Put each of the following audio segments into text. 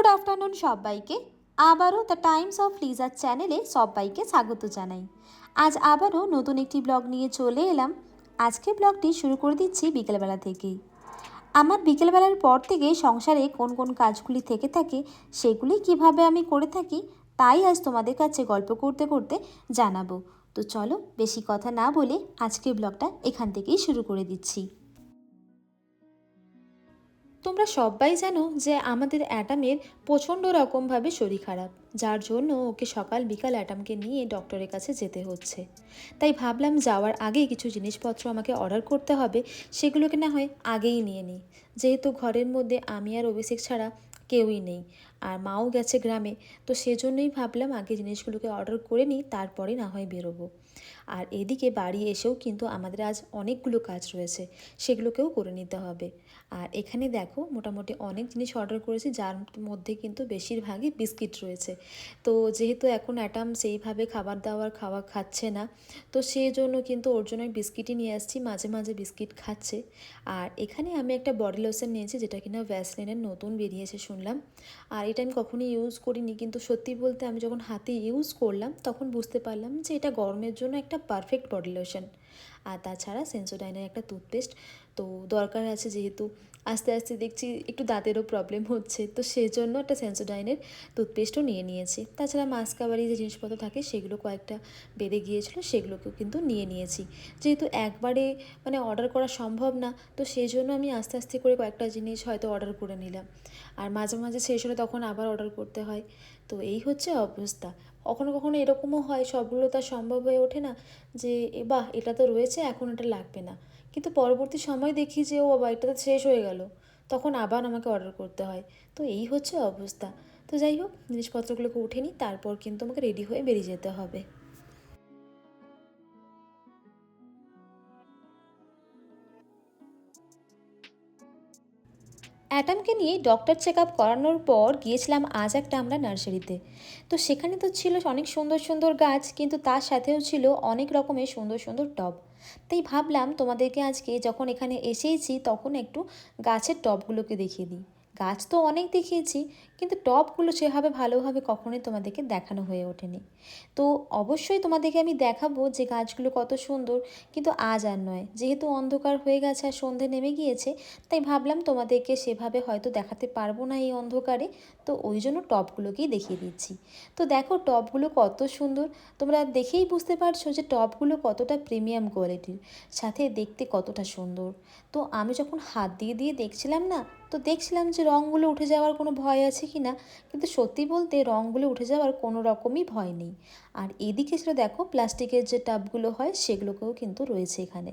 Good afternoon সবাইকে। আবারও the Times of লিজার চ্যানেলে সবাইকে স্বাগত জানাই। আজ আবারও নতুন একটি ব্লগ নিয়ে চলে এলাম। আজকে ব্লগটি শুরু করে দিচ্ছি বিকেলবেলা থেকেই। আমার বিকেলবেলার পর থেকে সংসারে কোন কোন কাজগুলি থেকে থাকে, সেগুলি কীভাবে আমি করে থাকি, তাই আজ তোমাদের কাছে গল্প করতে করতে জানাব। তো চলো বেশি কথা না বলে আজকের ব্লগটা এখান থেকেই শুরু করে দিচ্ছি। তোমরা সবাই জানো যে আমাদের অ্যাটামের প্রচণ্ড রকমভাবে শরীর খারাপ, যার জন্য ওকে সকাল বিকাল অ্যাটামকে নিয়ে ডক্টরের কাছে যেতে হচ্ছে। তাই ভাবলাম যাওয়ার আগে কিছু জিনিসপত্র আমাকে অর্ডার করতে হবে, সেগুলোকে না হয় আগেই নিয়ে নিই। যেহেতু ঘরের মধ্যে আমি আর অভিষেক ছাড়া কেউই নেই। আর মাও গেছে গ্রামে, তো সেজন্যই ভাবলাম আগে জিনিসগুলোকে অর্ডার করে নিই, তারপরে না হয় বেরোবো। আর এদিকে বাড়ি এসেও কিন্তু আমাদের আজ অনেকগুলো কাজ রয়েছে, সেগুলোকেও করে নিতে হবে। আর এখানে দেখো, মোটামুটি অনেক জিনিস অর্ডার করেছি, যার মধ্যে কিন্তু বেশিরভাগই বিস্কিট রয়েছে। তো যেহেতু এখন অ্যাটাম সেইভাবে খাবার দাবার খাওয়া খাচ্ছে না, তো সেই জন্য কিন্তু ওর জন্য বিস্কিটই নিয়ে আসছি, মাঝে মাঝে বিস্কিট খাচ্ছে। আর এখানে আমি একটা বডি লোশন নিয়েছি, যেটা কিনা ভ্যাসলিনের নতুন বেরিয়েছে শুনলাম। আর এটা আমি কখনোই ইউজ করিনি, কিন্তু সত্যি বলতে আমি যখন হাতে ইউজ করলাম, তখন বুঝতে পারলাম যে এটা গরমের জন্য একটা পারফেক্ট বডি লোশন আর তাছাড়া সেন্সোডাইনের একটা টুথপেস্ট তো দরকার আছে যেহেতু আস্তে আস্তে দেখছি একটু দাঁতেরও প্রবলেম হচ্ছে। তো সেই জন্য একটা সেন্সোডাইনের টুথপেস্টও নিয়ে নিয়েছি। তাছাড়া মাস্কাবারি যে জিনিসপত্র থাকে, সেগুলো কয়েকটা বেড়ে গিয়েছিল, সেগুলোকেও কিন্তু নিয়ে নিয়েছি। যেহেতু একবারে মানে অর্ডার করা সম্ভব না, তো সেই জন্য আমি আস্তে আস্তে করে কয়েকটা জিনিস হয়তো অর্ডার করে নিলাম। আর মাঝে মাঝে শেষ হলে তখন আবার অর্ডার করতে হয়। তো এই হচ্ছে অবস্থা। কখনো কখনো এরকমও হয়, সবগুলো তার সম্ভব হয়ে ওঠে না যে বাহ, এটা তো রয়েছে, এখন এটা লাগবে না। কিন্তু পরবর্তী সময় দেখি যে ও বাবা তো শেষ হয়ে গেল। তখন আবার আমাকে অর্ডার করতে হয়। তো এই হচ্ছে অবস্থা। তো যাই হোক, জিনিসপত্রগুলোকে উঠে নিই, তারপর কিন্তু আমাকে রেডি হয়ে বেরিয়ে যেতে হবে। অ্যাটামকে নিয়ে ডক্টর চেক আপ করানোর পর গিয়েছিলাম আজ একটা আমরা নার্সারিতে। তো সেখানে তো ছিল অনেক সুন্দর সুন্দর গাছ, কিন্তু তার সাথেও ছিল অনেক রকমের সুন্দর সুন্দর টব। তাই ভাবলাম তোমাদেরকে আজকে যখন এখানে এসেইছি তখন একটু গাছের টবগুলোকে দেখিয়ে দিই। গাছ তো অনেক দেখিয়েছি কিন্তু টপগুলো সেভাবে ভালোভাবে কখনোই তোমাদেরকে দেখানো হয়ে ওঠেনি। তো অবশ্যই তোমাদেরকে আমি দেখাবো যে গাছগুলো কত সুন্দর, কিন্তু আজ আর নয়। যেহেতু অন্ধকার হয়ে গেছে আর সন্ধে নেমে গিয়েছে, তাই ভাবলাম তোমাদেরকে সেভাবে হয়তো দেখাতে পারব না এই অন্ধকারে। তো ওই জন্য টপগুলোকেই দেখিয়ে দিচ্ছি। তো দেখো টপগুলো কত সুন্দর। তোমরা দেখেই বুঝতে পারছ যে টপগুলো কতটা প্রিমিয়াম কোয়ালিটির, সাথে দেখতে কতটা সুন্দর। তো আমি যখন হাত দিয়ে দিয়ে দেখছিলাম না, তো দেখছিলাম যে রঙগুলো উঠে যাওয়ার কোনো ভয় আছে কি না কিন্তু সত্যি বলতে রঙগুলো উঠে যাওয়ার কোনো রকমই ভয় নেই। আর এদিকে সেটা দেখো, প্লাস্টিকের যে টাবগুলো হয়, সেগুলোকেও কিন্তু রয়েছে এখানে।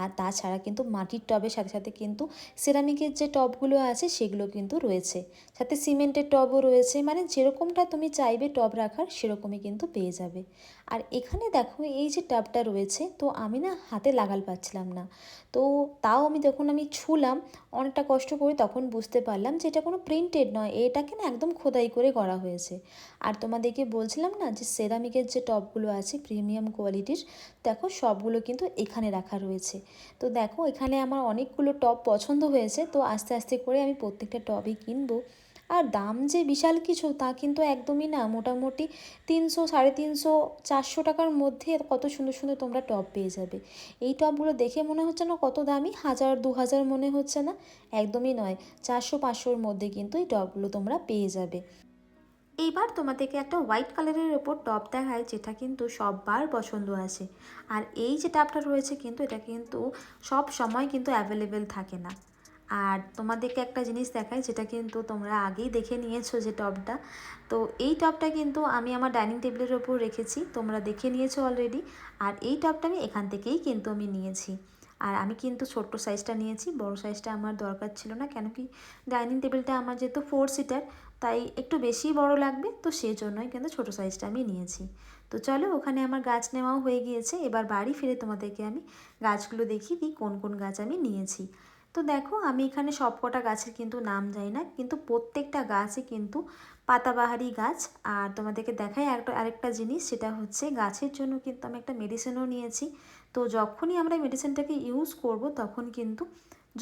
আর তাছাড়া কিন্তু মাটির টবের সাথে সাথে কিন্তু সেরামিকের যে টবগুলো আছে, সেগুলো কিন্তু রয়েছে। সাথে সিমেন্টের টবও রয়েছে মানে যেরকমটা তুমি চাইবে টব রাখার, সেরকমই কিন্তু পেয়ে যাবে। আর এখানে দেখো এই যে টাবটা রয়েছে, তো আমি না হাতে লাগাল পাচ্ছিলাম না। তো তাও আমি যখন আমি ছুলাম, অনেকটা কষ্ট করে তখন বুঝতে পারলাম যে এটা কোনো প্রিন্টেড নয়, এটাকে না একদম খোদাই করে করা হয়েছে। আর তোমাদেরকে বলছিলাম না যে সেরামিকের যে টবগুলো আছে প্রিমিয়াম কোয়ালিটির দেখো সবগুলো কিন্তু এখানে রাখা রয়েছে। তো দেখো এখানে আমার অনেকগুলো টপ পছন্দ হয়েছে, তো আস্তে আস্তে করে আমি প্রত্যেকটা টবই কিনবো। আর দাম যে বিশাল কিছু, তা কিন্তু একদমই না। মোটামুটি তিনশো, সাড়ে তিনশো, চারশো টাকার মধ্যে কত সুন্দর সুন্দর তোমরা টপ পেয়ে যাবে। এই টপগুলো দেখে মনে হচ্ছে না কত দামি? হাজার, দু হাজার মনে হচ্ছে না? একদমই নয়। চারশো, পাঁচশোর মধ্যে কিন্তু এই টপগুলো তোমরা পেয়ে যাবে। এইবার তোমাদেরকে একটা হোয়াইট কালারের ওপর টপ দেখায় যেটা কিন্তু সববার পছন্দ আছে। আর এই যে টপটা রয়েছে কিন্তু, এটা কিন্তু সব সময় কিন্তু অ্যাভেলেবেল থাকে না। আর তোমাদেরকে একটা জিনিস দেখায় যেটা কিন্তু তোমরা আগেই দেখে নিয়েছো যে টপটা। তো এই টপটা কিন্তু আমি আমার ডাইনিং টেবিলের ওপর রেখেছি, তোমরা দেখে নিয়েছো অলরেডি আর এই টপটা আমি এখান থেকেই কিন্তু আমি নিয়েছি। আর আমি কিন্তু ছোট্ট সাইজটা নিয়েছি, বড় সাইজটা আমার দরকার ছিল না, কেন কি ডাইনিং টেবিলটা আমার যেহেতু ফোর সিটার তাই একটু বেশি বড় লাগবে, তো সেই জন্যই কিন্তু ছোট সাইজটা আমি নিয়েছি। তো চলো, ওখানে আমার গাছ নেওয়াও হয়ে গিয়েছে। এবার বাড়ি ফিরে তোমাদেরকে আমি গাছগুলো দেখিয়ে দিই, কোন কোন গাছ আমি নিয়েছি। তো দেখো, আমি এখানে সব কটা গাছের কিন্তু নাম যাই না, কিন্তু প্রত্যেকটা গাছই কিন্তু পাতাবাহারি গাছ। আর তোমাদেরকে দেখাই একটা, আরেকটা জিনিস, সেটা হচ্ছে গাছের জন্য কিন্তু আমি একটা মেডিসিনও নিয়েছি। তো যখনই আমরা মেডিসিনটাকে ইউজ করব, তখন কিন্তু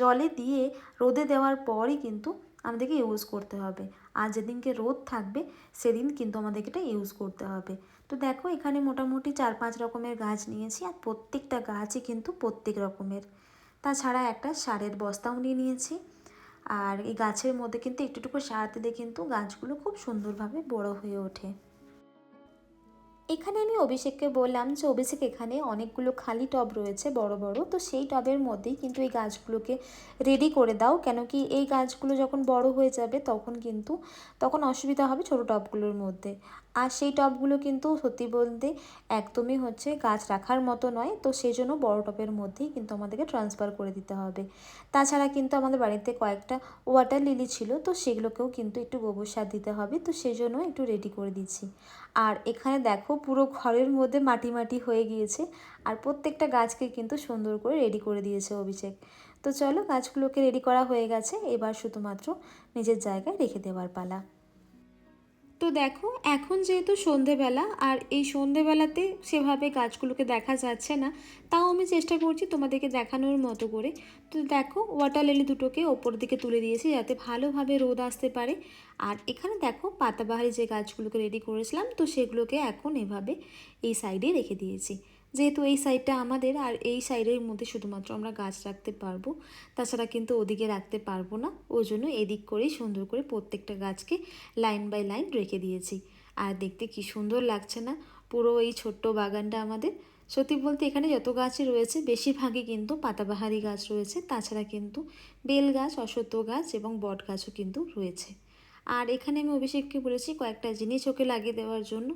জলে দিয়ে রোদে দেওয়ার পরই কিন্তু আমাদেরকে ইউজ করতে হবে। আর যেদিনকে রোদ থাকবে, সেদিন কিন্তু আমাদেরকে এটা ইউজ করতে হবে। তো দেখো, এখানে মোটামুটি চার পাঁচ রকমের গাছ নিয়েছি, আর প্রত্যেকটা গাছই কিন্তু প্রত্যেক রকমের। তাছাড়া একটা সারের বস্তাও নিয়ে নিয়েছি। আর এই গাছের মধ্যে কিন্তু একটু একটু সার দিলে কিন্তু গাছগুলো খুব সুন্দরভাবে বড় হয়ে ওঠে। এখানে আমি অভিষেককে বললাম যে, অভিষেক, এখানে অনেকগুলো খালি টব রয়েছে, বড় বড়। তো সেই টবের মধ্যেই কিন্তু এই গাছগুলোকে রেডি করে দাও। কেন কি এই গাছগুলো যখন বড় হয়ে যাবে, তখন কিন্তু, তখন অসুবিধা হবে ছোট টবগুলোর মধ্যে। আর সেই টবগুলো কিন্তু সত্যি বলতে একদমই হচ্ছে গাছ রাখার মতো নয়। তো সেই জন্য বড় টবের মধ্যেই কিন্তু আমাদেরকে ট্রান্সফার করে দিতে হবে। তাছাড়া কিন্তু আমাদের বাড়িতে কয়েকটা ওয়াটার লিলি ছিল, তো সেগুলোকেও কিন্তু একটু গোবর সার দিতে হবে। তো সেই জন্য একটু রেডি করে দিচ্ছি। আর এখানে দেখো পুরো ঘরের মধ্যে মাটি মাটি হয়ে গিয়েছে আর প্রত্যেকটা গাছকে কিন্তু সুন্দর করে রেডি করে দিয়েছে অভিষেক। তো চলো গাছগুলোকে রেডি করা হয়ে গেছে, এবার শুধুমাত্র নিজের জায়গায় রেখে দেওয়ার পালা। তো দেখো, এখন যেহেতু সন্ধেবেলা আর এই সন্ধেবেলাতে সেভাবে গাছগুলোকে দেখা যাচ্ছে না, তাও আমি চেষ্টা করছি তোমাদেরকে দেখানোর মতো করে। তো দেখো, ওয়াটার লিলি দুটোকে ওপর দিকে তুলে দিয়েছি যাতে ভালোভাবে রোদ আসতে পারে। আর এখানে দেখো, পাতাবাহারি যে গাছগুলোকে রেডি করেছিলাম, তো সেগুলোকে এখন এভাবে এই সাইডে রেখে দিয়েছি। যেহেতু এই সাইডটা আমাদের, আর এই সাইডের মধ্যে শুধুমাত্র আমরা গাছ রাখতে পারব, তাছাড়া কিন্তু ওদিকে রাখতে পারব না। ওই জন্য এদিক করেই সুন্দর করে প্রত্যেকটা গাছকে লাইন বাই লাইন রেখে দিয়েছি। আর দেখতে কি সুন্দর লাগছে না, পুরো এই ছোট্ট বাগানটা আমাদের। সত্যি বলতে এখানে যত গাছই রয়েছে, বেশিরভাগই কিন্তু পাতাবাহারি গাছ রয়েছে, তাছাড়া কিন্তু বেল গাছ, অশ্বত্থ গাছ এবং বট গাছও কিন্তু রয়েছে। আর এখানে আমি অভিষেককে বলেছি কয়েকটা জিনিস ওকে লাগিয়ে দেওয়ার জন্য।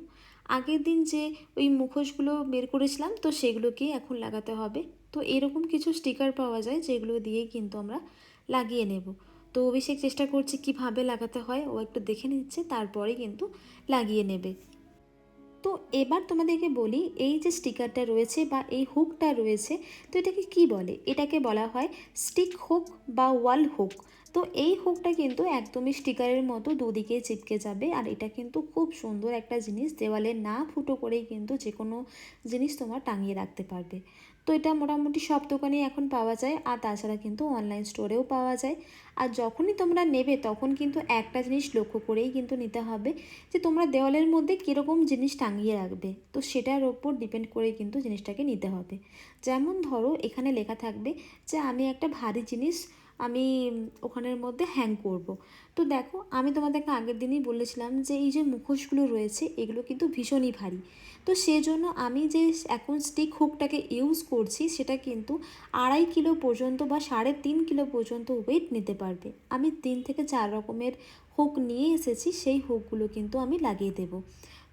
আগের দিন যে ওই মুখোশগুলো বের করেছিলাম, তো সেগুলোকেই এখন লাগাতে হবে। তো এরকম কিছু স্টিকার পাওয়া যায়, যেগুলো দিয়েই কিন্তু আমরা লাগিয়ে নেব। তো অভিষেক চেষ্টা করছে কীভাবে লাগাতে হয়, ও একটু দেখে নিচ্ছে, তারপরে কিন্তু লাগিয়ে নেবে। তো এবার তোমাদেরকে বলি, এই যে স্টিকারটা রয়েছে বা এই হুকটা রয়েছে, তো এটাকে কি বলে? এটাকে বলা হয় স্টিক হুক বা ওয়াল হুক তো এই হুকটা কিন্তু একদমই স্টিকারের মতো দুদিকে চিপকে যাবে আর এটা কিন্তু খুব সুন্দর একটা জিনিস, দেওয়ালে না ফুটো করেই কিন্তু যে কোনো জিনিস তোমার টাঙিয়ে রাখতে পারবে। তো এটা মোটামুটি সব দোকানেই এখন পাওয়া যায়। আর তাছাড়া কিন্তু অনলাইন স্টোরেও পাওয়া যায়। আর যখনই তোমরা নেবে, তখন কিন্তু একটা জিনিস লক্ষ্য করেই কিন্তু নিতে হবে যে তোমরা দেওয়ালের মধ্যে কীরকম জিনিস টাঙিয়ে রাখবে। তো সেটার ওপর ডিপেন্ড করে কিন্তু জিনিসটাকে নিতে হবে। যেমন ধরো, এখানে লেখা থাকবে যে, আমি একটা ভারী জিনিস আমি ওখানের মধ্যে হ্যাং করব। তো দেখো, আমি তোমাদেরকে আগের দিনই বলেছিলাম যে এই যে মুখোশগুলো রয়েছে, এগুলো কিন্তু ভীষণই ভারী। তো সেজন্য আমি যে এখন স্টিক হুকটাকে ইউজ করছি, সেটা কিন্তু আড়াই কিলো পর্যন্ত বা সাড়ে তিন কিলো পর্যন্ত ওয়েট নিতে পারবে। আমি তিন থেকে চার রকমের হুক নিয়ে এসেছি, সেই হুকগুলো কিন্তু আমি লাগিয়ে দেবো।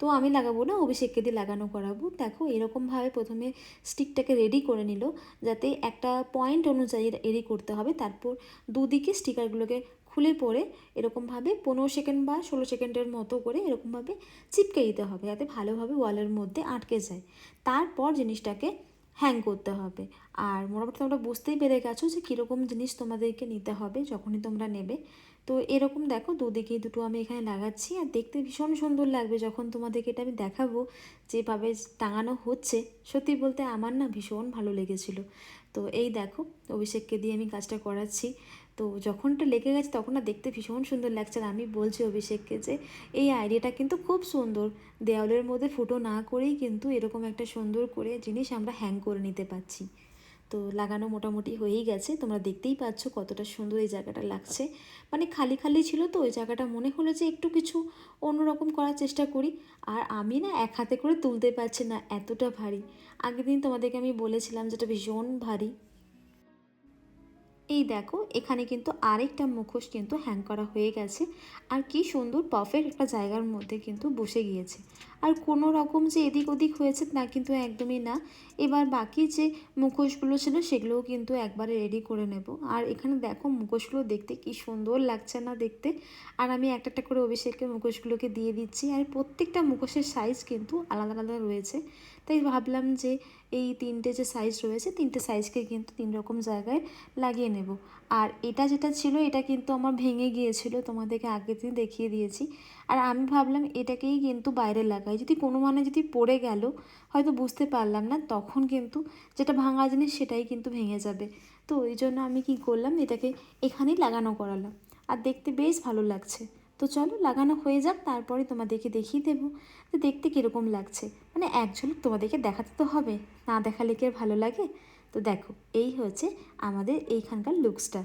তো আমি লাগাবো না, অভিষেককে দিয়ে লাগানো করাবো। দেখো, এরকমভাবে প্রথমে স্টিকটাকে রেডি করে নিল, যাতে একটা পয়েন্ট অনুযায়ী রেডি করতে হবে। তারপর দুদিকে স্টিকারগুলোকে খুলে পরে এরকমভাবে পনেরো সেকেন্ড বা ষোলো সেকেন্ডের মতো করে এরকমভাবে চিপকে দিতে হবে, যাতে ভালোভাবে ওয়ালের মধ্যে আটকে যায়। তারপর জিনিসটাকে হ্যাং করতে হবে। আর মোটামুটি তোমরা বুঝতেই পেরে গেছো যে কীরকম জিনিস তোমাদেরকে নিতে হবে যখনই তোমরা নেবে। তো এরকম দেখো দুদিকেই দুটো আমি এখানে লাগাচ্ছি আর দেখতে ভীষণ সুন্দর লাগবে যখন তোমাদেরকে এটা আমি দেখাবো যেভাবে টাঙানো হচ্ছে। সত্যি বলতে আমার না ভীষণ ভালো লেগেছিল। তো এই দেখো অভিষেককে দিয়ে আমি কাজটা করাচ্ছি। তো যখনটা লেগে গেছে তখন না দেখতে ভীষণ সুন্দর লাগছে আর আমি বলছি অভিষেককে যে, এই আইডিয়াটা কিন্তু খুব সুন্দর। দেওয়ালের মধ্যে ফুটো না করেই কিন্তু এরকম একটা সুন্দর করে জিনিস আমরা হ্যাং করে নিতে পারছি। তো লাগানো মোটামুটি হয়েই গেছে। তোমরা দেখতেই পাচ্ছ কতটা সুন্দর এই জায়গাটা লাগছে। মানে খালি খালি ছিল তো, ওই জায়গাটা মনে হলো যে একটু কিছু অন্যরকম করার চেষ্টা করি। আর আমি না এক হাতে করে তুলতে পারছি না, এতটা ভারী। আগের দিন তোমাদেরকে আমি বলেছিলাম যেটা ভীষণ ভারী। এই দেখো, এখানে কিন্তু আরেকটা মুখোশ কিন্তু হ্যাং করা হয়ে গেছে। আর কি সুন্দর পারফেক্ট একটা জায়গার মধ্যে কিন্তু বসে গিয়েছে। আর কোনো রকম যে এদিক ওদিক হয়েছে তা কিন্তু একদমই না। এবার বাকি যে মুখোশগুলো ছিল সেগুলোও কিন্তু একবারে রেডি করে নেব। আর এখানে দেখো মুখোশগুলো দেখতে কি সুন্দর লাগছে না দেখতে। আর আমি একটা একটা করে অভিষেককে মুখোশগুলোকে দিয়ে দিচ্ছি। আর প্রত্যেকটা মুখোশের সাইজ কিন্তু আলাদা আলাদা রয়েছে। তাই ভাবলাম যে এই তিনটে যে সাইজ রয়েছে, তিনটে সাইজকে কিন্তু তিন রকম জায়গায় লাগিয়ে নেব। আর এটা যেটা ছিল, এটা কিন্তু আমার ভেঙে গিয়েছিল। তোমাদেরকে আগের দিন দেখিয়ে দিয়েছি। আর আমি ভাবলাম এটাকেই কিন্তু বাইরে লাগাই। যদি কোনো মানে যদি পড়ে গেল, হয়তো বুঝতে পারলাম না, তখন কিন্তু যেটা ভাঙা জিনিস সেটাই কিন্তু ভেঙে যাবে। তো ওই জন্য আমি কি করলাম, এটাকে এখানেই লাগানো করালাম। আর দেখতে বেশ ভালো লাগছে। তো তো চলো লাগানো হয়ে যাক, তারপরে তোমাদেরকে দেখিয়ে দেবো যে দেখতে কীরকম লাগছে। মানে এক তোমাদেরকে দেখাতে তো হবে, না দেখালে কি ভালো লাগে? তো দেখো, এই হচ্ছে আমাদের এইখানকার লুকসটা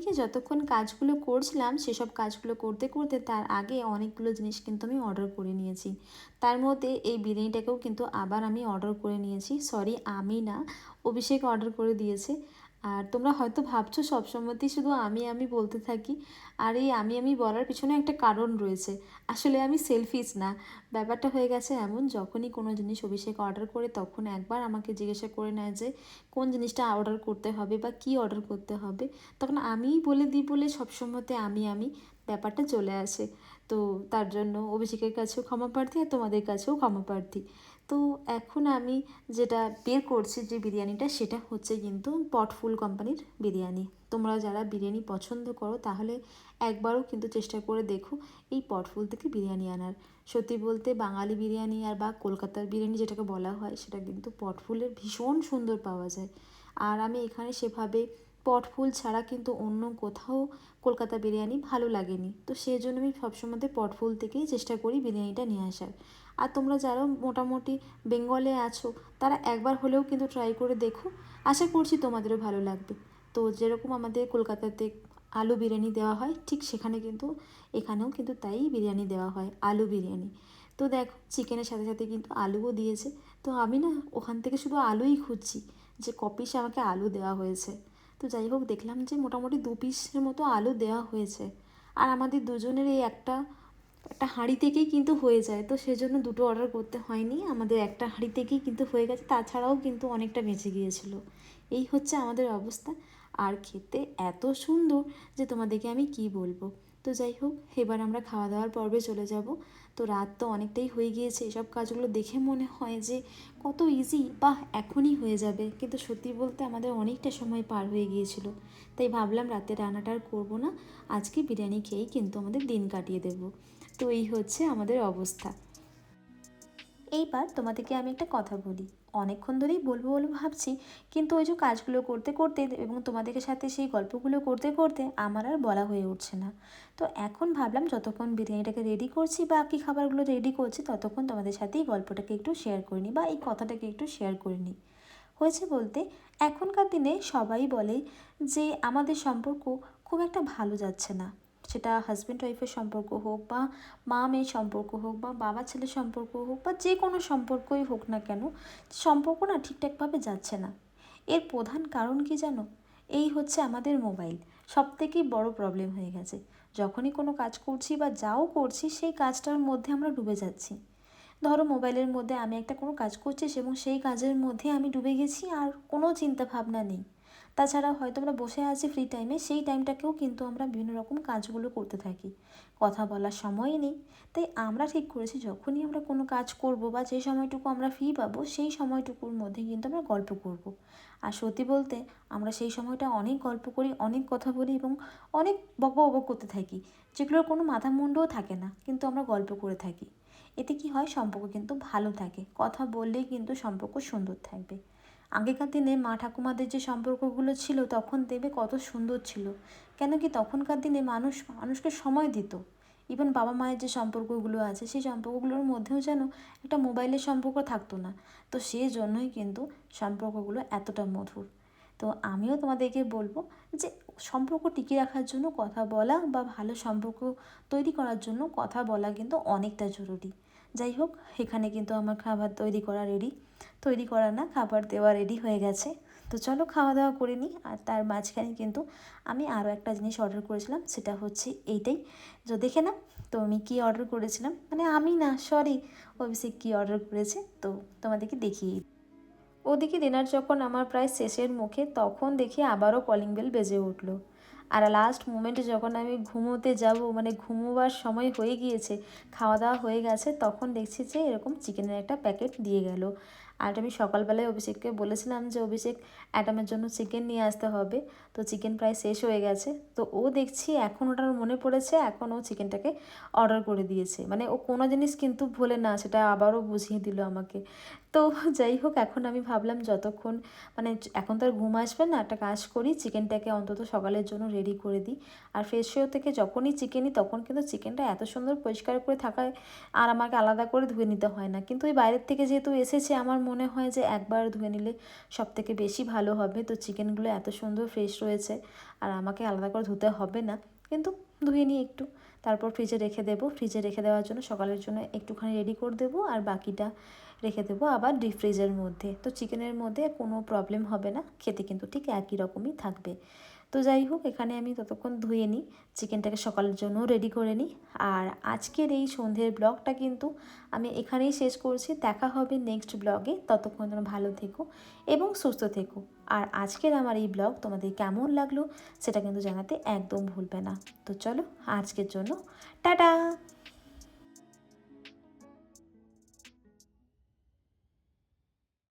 ওদিকে যতক্ষণ কাজগুলো করছিলাম, সেসব কাজগুলো করতে করতে তার আগে অনেকগুলো জিনিস কিন্তু আমি অর্ডার করে নিয়েছি। তার মধ্যে এই বিরিয়ানিটাকেও কিন্তু আবার আমি অর্ডার করে নিয়েছি। সরি আমি না, অভিষেক অর্ডার করে দিয়েছে। আর তোমরা হয়তো ভাবছ সবসময়তেই শুধু আমি আমি বলতে থাকি। আর এই আমি আমি বলার পিছনে একটা কারণ রয়েছে। আসলে আমি সেলফিস না। ব্যাপারটা হয়ে গেছে এমন, যখনই কোনো জিনিস অভিষেক অর্ডার করে তখন একবার আমাকে জিজ্ঞাসা করে নেয় যে, কোন জিনিসটা অর্ডার করতে হবে বা কি অর্ডার করতে হবে? তখন আমিই বলে দিই, বলে সবসময়তে আমি আমি ব্যাপারটা চলে আসে। তো তার জন্য অভিষেকের কাছেও ক্ষমা প্রার্থী আর তোমাদের কাছেও ক্ষমা প্রার্থী। তো এখন আমি যেটা বের করছি যে বিরিয়ানিটা, সেটা হচ্ছে কিন্তু পটফুল কোম্পানির বিরিয়ানি। তোমরা যারা বিরিয়ানি পছন্দ করো, তাহলে একবারও কিন্তু চেষ্টা করে দেখো এই পটফুল থেকে বিরিয়ানি আনার। সত্যি বলতে বাঙালি বিরিয়ানি আর বা কলকাতার বিরিয়ানি যেটাকে বলা হয়, সেটা কিন্তু পটফুলের ভীষণ সুন্দর পাওয়া যায়। আর আমি এখানে সেভাবে পটফুল ছাড়া কিন্তু অন্য কোথাও কলকাতা বিরিয়ানি ভালো লাগেনি। তো সেই জন্য আমি সবসময় পটফুল থেকেই চেষ্টা করি বিরিয়ানিটা নিয়ে আসার। আর তোমরা যারা মোটামুটি বেঙ্গলে আছো, তারা একবার হলেও কিন্তু ট্রাই করে দেখো। আশা করছি তোমাদেরও ভালো লাগবে। তো যেরকম আমাদের কলকাতাতে আলু বিরিয়ানি দেওয়া হয়, ঠিক সেখানে কিন্তু, এখানেও কিন্তু তাই বিরিয়ানি দেওয়া হয়, আলু বিরিয়ানি। তো দেখো, চিকেনের সাথে সাথে কিন্তু আলুও দিয়েছে। তো আমি না ওখান থেকে শুধু আলুই খুঁজছি যে কপিস আমাকে আলু দেওয়া হয়েছে। তো যাই হোক, দেখলাম যে মোটামুটি দু পিসের মতো আলু দেওয়া হয়েছে। আর আমাদের দুজনের এই একটা একটা হাঁড়ি থেকেই কিন্তু হয়ে যায়। তো সেজন্য দুটো অর্ডার করতে হয়নি। আমাদের একটা হাঁড়ি থেকেই কিন্তু হয়ে গেছে। তাছাড়াও কিন্তু অনেকটা বেঁচে গিয়েছিল। এই হচ্ছে আমাদের অবস্থা। আর খেতে এত সুন্দর যে তোমাদেরকে আমি কি বলব? তো যাই হোক, এবার আমরা খাওয়া দাওয়ার পর্বে চলে যাব। তো রাত তো অনেকটাই হয়ে গিয়েছে, এসব কাজগুলো দেখে মনে হয় যে কত ইজি বা এখনই হয়ে যাবে। কিন্তু সত্যি বলতে আমাদের অনেকটা সময় পার হয়ে গিয়েছিল। তাই ভাবলাম রাতে রান্নাটা আর করব না, আজকে বিরিয়ানি খেয়েই কিন্তু আমাদের দিন কাটিয়ে দেবো। তো এই হচ্ছে আমাদের অবস্থা। এইবার তোমাদেরকে আমি একটা কথা বলি। অনেকক্ষণ ধরেই বলব বলব ভাবছি, কিন্তু ওই যে কাজগুলো করতে করতে এবং তোমাদের সাথে সেই গল্পগুলো করতে করতে আমার আর বলা হয়ে উঠছে না। তো এখন ভাবলাম যতক্ষণ বিরিয়ানিটাকে রেডি করছি বা কী খাবারগুলো রেডি করছি, ততক্ষণ তোমাদের সাথেই গল্পটাকে একটু শেয়ার করে নিই বা এই কথাটাকে একটু শেয়ার করে নিই। হয়েছে বলতে, এখনকার দিনে সবাই বলে যে আমাদের সম্পর্ক খুব একটা ভালো যাচ্ছে না। সেটা হাজব্যান্ড ওয়াইফের সম্পর্ক হোক বা মা মেয়ের সম্পর্ক হোক বা বাবা ছেলের সম্পর্ক হোক বা যে কোনো সম্পর্কই হোক না কেন, সম্পর্ক না ঠিকঠাকভাবে যাচ্ছে না। এর প্রধান কারণ কি জানো? এই হচ্ছে আমাদের মোবাইল সব থেকেই বড় প্রবলেম হয়ে গেছে। যখনই কোনো কাজ করছি বা যাও করছি, সেই কাজটার মধ্যে আমরা ডুবে যাচ্ছি। ধরো মোবাইলের মধ্যে আমি একটা কোনো কাজ করছি এবং সেই কাজের মধ্যে আমি ডুবে গেছি আর কোনো চিন্তা ভাবনা নেই। তাছাড়া হয়তো আমরা বসে আছি ফ্রি টাইমে সেই টাইমটাকেও কিন্তু আমরা বিভিন্ন রকম কাজগুলো করতে থাকি। কথা বলার সময়ই নেই। তাই আমরা ঠিক করেছি, যখনই আমরা কোনো কাজ করব বা যে সময়টুকু আমরা ফ্রি পাবো, সেই সময়টুকুর মধ্যে কিন্তু আমরা গল্প করব। আর সত্যি বলতে, আমরা সেই সময়টা অনেক গল্প করি, অনেক কথা বলি এবং অনেক বক বক করতে থাকি। যেগুলোর কোনো মাথা মুন্ডও থাকে না, কিন্তু আমরা গল্প করে থাকি। এতে কি হয়, সম্পর্ক কিন্তু ভালো থাকে। কথা বললেই কিন্তু সম্পর্ক সুন্দর থাকবে। আগেকার দিনে মা ঠাকুমাদের যে সম্পর্কগুলো ছিল, তখন দেবে কত সুন্দর ছিল। কেন কি তখনকার দিনে মানুষ, মানুষকে সময় দিত। ইভেন বাবা মায়ের যে সম্পর্কগুলো আছে, সেই সম্পর্কগুলোর মধ্যেও যেন একটা মোবাইলের সম্পর্ক থাকতো না। তো সেই জন্যই কিন্তু সম্পর্কগুলো এতটা মধুর। তো আমিও তোমাদেরকে বলব যে, সম্পর্ক টিকিয়ে রাখার জন্য কথা বলা বা ভালো সম্পর্ক তৈরি করার জন্য কথা বলা কিন্তু অনেকটা জরুরি। যাই হোক, এখানে কিন্তু আমার খাবার তৈরি করা রেডি তৈরি করা না, খাবার দেওয়া রেডি হয়ে গেছে। তো চলো খাওয়া দাওয়া করে নিই। আর তার মাঝখানে কিন্তু আমি আরও একটা জিনিস অর্ডার করেছিলাম, সেটা হচ্ছে এইটাই। তো দেখে না তো আমি কী অর্ডার করেছিলাম? মানে আমি না সরি অভিষেক কী অর্ডার করেছে? তো তোমাদেরকে দেখিয়ে ওদিকে ডিনার যখন আমার প্রায় শেষের মুখে, তখন দেখি আবারও কলিং বেল বেজে উঠল। আর লাস্ট মোমেন্টে যখন আমি ঘুমোতে যাব মানে ঘুমোবার সময় হয়ে গিয়েছে, খাওয়া দাওয়া হয়ে গেছে, তখন দেখছি যে এরকম চিকেনের একটা প্যাকেট দিয়ে গেল। আর আমি সকালবেলায় অভিষেককে বলেছিলাম যে, অভিষেক অ্যাডামের জন্য চিকেন নিয়ে আসতে হবে। তো চিকেন প্রায় শেষ হয়ে গেছে। তো ও দেখছি এখন ওটার মনে পড়েছে, এখন ও চিকেনটাকে অর্ডার করে দিয়েছে। মানে ও কোনো জিনিস কিন্তু ভোলে না, সেটা আবারও বুঝিয়ে দিল আমাকে। তো যাই হোক, এখন আমি ভাবলাম যতক্ষণ মানে এখন তো আর ঘুম আসবে না, একটা কাজ করি, চিকেনটাকে অন্তত সকালের জন্য রেডি করে দিই। আর ফ্রেশ হয়ে থেকে যখনই চিকেন নিই, তখন কিন্তু চিকেনটা এত সুন্দর পরিষ্কার করে থাকায় আর আমাকে আলাদা করে ধুয়ে নিতে হয় না। কিন্তু ওই বাইরের থেকে যেহেতু এসেছে আমার মনে হয় যে একবার ধুয়ে নিলে সব থেকে বেশি ভালো হবে। তো চিকেনগুলো এত সুন্দর ফ্রেশ রয়েছে আর আমাকে আলাদা করে ধুতে হবে না। কিন্তু ধুয়ে নিই একটু। তারপর ফ্রিজে রেখে দেবো। ফ্রিজে রেখে দেওয়ার জন্য সকালের জন্য একটুখানি রেডি করে দেবো আর বাকিটা রেখে দেবো আবার ডিপ ফ্রিজের মধ্যে। তো চিকেনের মধ্যে কোনো প্রবলেম হবে না। খেতে কিন্তু ঠিক একই রকমই থাকবে। তো যাই হোক, এখানে আমি ততক্ষণ ধুয়ে নিই, চিকেনটাকে সকালের জন্য রেডি করে নিই। আর আজকের এই সন্ধ্যের ব্লগটা কিন্তু আমি এখানেই শেষ করছি। দেখা হবে নেক্সট ব্লগে ততক্ষণ যেন ভালো থেকো এবং সুস্থ থেকো। আর আজকের আমার এই ব্লগ তোমাদের কেমন লাগল, সেটা কিন্তু জানাতে একদম ভুলবে না। তো চলো, আজকের জন্য টাটা!